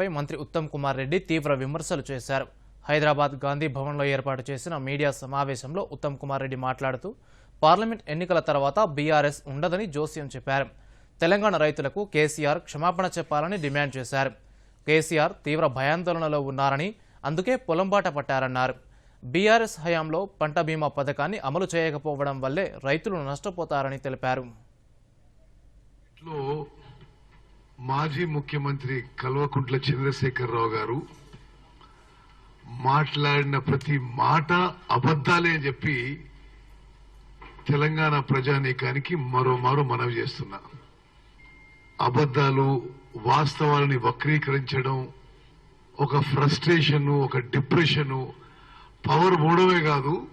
పై మంత్రి ఉత్తమ్ కుమార్ రెడ్డి తీవ్ర విమర్శలు చేశారు. హైదరాబాద్ గాంధీ భవన్లో ఏర్పాటు చేసిన మీడియా సమావేశంలో ఉత్తమ్ కుమార్ రెడ్డి మాట్లాడుతూ పార్లమెంట్ ఎన్నికల తర్వాత బీఆర్ఎస్ ఉండదని జోస్యం చెప్పారు. తెలంగాణ రైతులకు కేసీఆర్ క్షమాపణ చెప్పాలని డిమాండ్ చేశారు. కేసీఆర్ తీవ్ర భయాందోళనలో ఉన్నారని అందుకే పొలంబాట పట్టారన్నారు. బీఆర్ఎస్ హయాంలో పంట బీమా పథకాన్ని అమలు చేయకపోవడం వల్లే రైతులు నష్టపోతారని తెలిపారు. మాజీ ముఖ్యమంత్రి కల్వకుంట్ల చంద్రశేఖరరావు గారు మాట్లాడిన ప్రతి మాట అబద్ధాలే అని చెప్పి తెలంగాణ ప్రజానీకానికి మరోమారు మనవి చేస్తున్నా. అబద్ధాలు వాస్తవాలని వక్రీకరించడం ఒక ఫ్రస్ట్రేషన్ ఒక డిప్రెషను పవర్ పోవడమే కాదు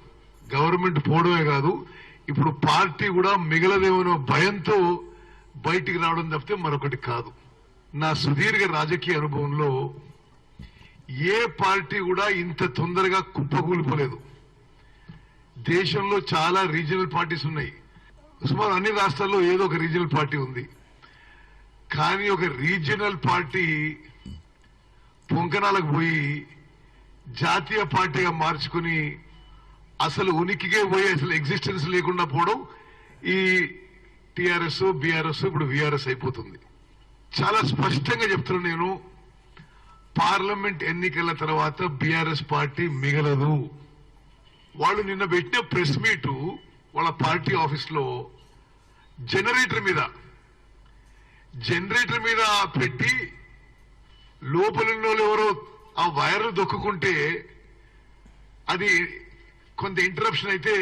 గవర్నమెంట్ పోవడమే కాదు ఇప్పుడు పార్టీ కూడా మిగలదేమనో భయంతో బయటికి రావడం తప్పితే మరొకటి కాదు. నా సుదీర్ఘ రాజకీయ అనుభవంలో ఏ పార్టీ కూడా ఇంత తొందరగా కుప్పకూలిపోలేదు. దేశంలో చాలా రీజనల్ పార్టీస్ ఉన్నాయి. సుమారు అన్ని రాష్ట్రాల్లో ఏదో ఒక రీజనల్ పార్టీ ఉంది. కానీ ఒక రీజనల్ పార్టీ పొంకణాలకు పోయి జాతీయ పార్టీగా మార్చుకుని అసలు ఉనికికే పోయి అసలు ఎగ్జిస్టెన్స్ లేకుండా పోవడం ఈ టిఆర్ఎస్ బీఆర్ఎస్ ఇప్పుడు విఆర్ఎస్ అయిపోతుంది. చాలా స్పష్టంగా చెప్తున్నా నేను పార్లమెంట్ ఎన్నికల తర్వాత బీఆర్ఎస్ పార్టీ మిగలదు. వాళ్ళు నిన్న పెట్టిన ప్రెస్ మీటు వాళ్ళ పార్టీ ఆఫీస్లో జనరేటర్ మీద జనరేటర్ మీద పెట్టి లోపలిన్న వాళ్ళు ఎవరో ఆ వైర్ దొక్కుంటే అది కొంత ఇంటరప్షన్ అయితే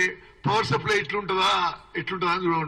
పవర్ సప్లై ఎట్లుంటుందా ఎట్లుంటుందా అని చూడండి.